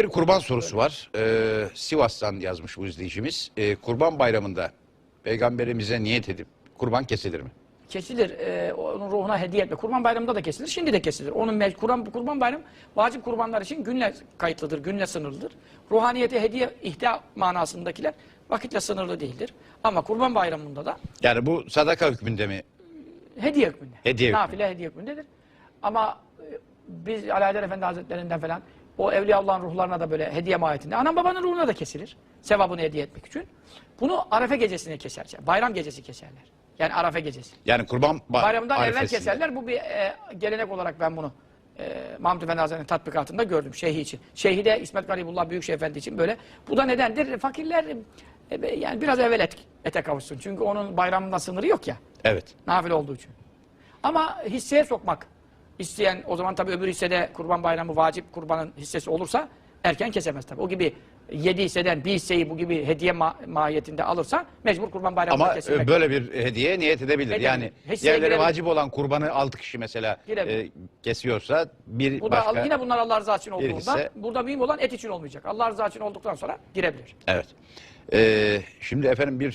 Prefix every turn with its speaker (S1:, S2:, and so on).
S1: Bir kurban sorusu var. Ee, Sivas'tan yazmış bu izleyicimiz. Ee, kurban bayramında peygamberimize niyet edip kurban kesilir mi?
S2: Kesilir. e, onun ruhuna hediye etme. Kurban bayramında da kesilir. Şimdi de kesilir. Onun mec- kurban, kurban bayram vacip kurbanlar için günle kayıtlıdır. Günle sınırlıdır. Ruhaniyete hediye ihda manasındakiler vakitle sınırlı değildir. Ama kurban bayramında da
S1: Yani bu sadaka hükmünde mi?
S2: hediye hükmünde.
S1: Hediye hükmünde.
S2: Nafile hediye hükmündedir. Ama e, biz Ali Haydar Efendi Hazretlerinden falan o Evliya Allah'ın ruhlarına da böyle hediye mahiyetinde. Anam babanın ruhuna da kesilir. Sevabını hediye etmek için. Bunu Arefe gecesine keserler. Bayram gecesi keserler. Yani Arefe gecesi.
S1: Yani kurban ba-
S2: Bayramdan evvel
S1: arifesinde.
S2: keserler. Bu bir e, gelenek olarak ben bunu e, Mahmud Efendi Hazretleri'nin tatbikatında gördüm şeyhi için. Şeyhi de İsmet Garibullah Büyükşehir Efendi için böyle. Bu da nedendir? Fakirler e, yani biraz evvel et, ete kavuşsun. Çünkü onun bayramında sınırı yok ya.
S1: Evet.
S2: Nafile olduğu için. Ama hisseye sokmak isteyen o zaman tabii öbür hissede kurban bayramı vacip kurbanın hissesi olursa erken kesemez tabii. O gibi yedi hisseden bir hisseyi bu gibi hediye ma- mahiyetinde alırsa mecbur kurban bayramında
S1: Ama
S2: kesilmek.
S1: e, böyle bir hediye niyet edebilir.
S2: Edebilir.
S1: Yani
S2: Hisseye
S1: diğerleri
S2: girebilir.
S1: vacip olan kurbanı 6 kişi mesela
S2: Girebilir.
S1: e, kesiyorsa bir
S2: Bu da
S1: başka...
S2: yine bunlar Allah rızası için olduğundan
S1: birisi-
S2: burada mühim olan et için olmayacak. Allah rızası için olduktan sonra girebilir.
S1: Evet. Ee, şimdi efendim bir